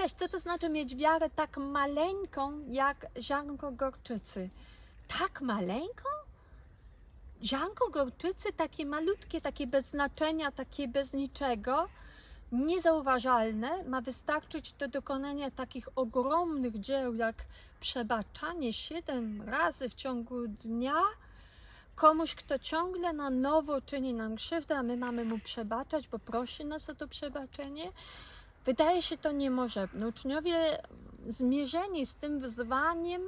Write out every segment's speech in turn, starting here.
Cześć, co to znaczy mieć wiarę tak maleńką jak ziarnko gorczycy? Tak maleńką? Ziarnko gorczycy takie malutkie, takie bez znaczenia, takie bez niczego, niezauważalne, ma wystarczyć do dokonania takich ogromnych dzieł jak przebaczanie siedem razy w ciągu dnia komuś, kto ciągle na nowo czyni nam krzywdę, a my mamy mu przebaczać, bo prosi nas o to przebaczenie. Wydaje się to niemożebne. Uczniowie zmierzeni z tym wyzwaniem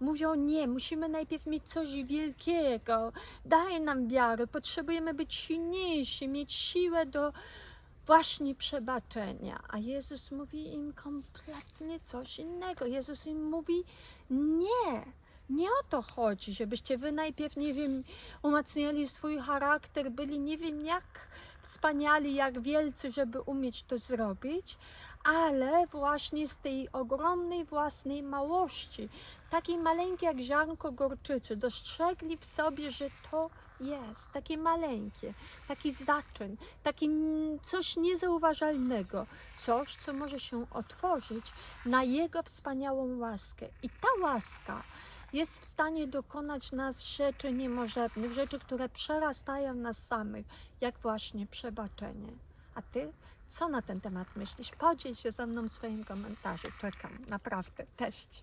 mówią nie, musimy najpierw mieć coś wielkiego, daj nam wiarę, potrzebujemy być silniejsi, mieć siłę do właśnie przebaczenia. A Jezus mówi im kompletnie coś innego. Jezus im mówi nie. Nie o to chodzi, żebyście wy najpierw, nie wiem, umacniali swój charakter, byli nie wiem jak wspaniali, jak wielcy, żeby umieć to zrobić, ale właśnie z tej ogromnej własnej małości, takiej maleńkiej jak ziarnko gorczycy, dostrzegli w sobie, że to jest takie maleńkie, taki zaczyn, taki coś niezauważalnego, coś, co może się otworzyć na Jego wspaniałą łaskę. I ta łaska jest w stanie dokonać nas rzeczy niemożebnych, rzeczy, które przerastają nas samych, jak właśnie przebaczenie. A ty, co na ten temat myślisz? Podziel się ze mną swoim komentarzu. Czekam, naprawdę. Cześć.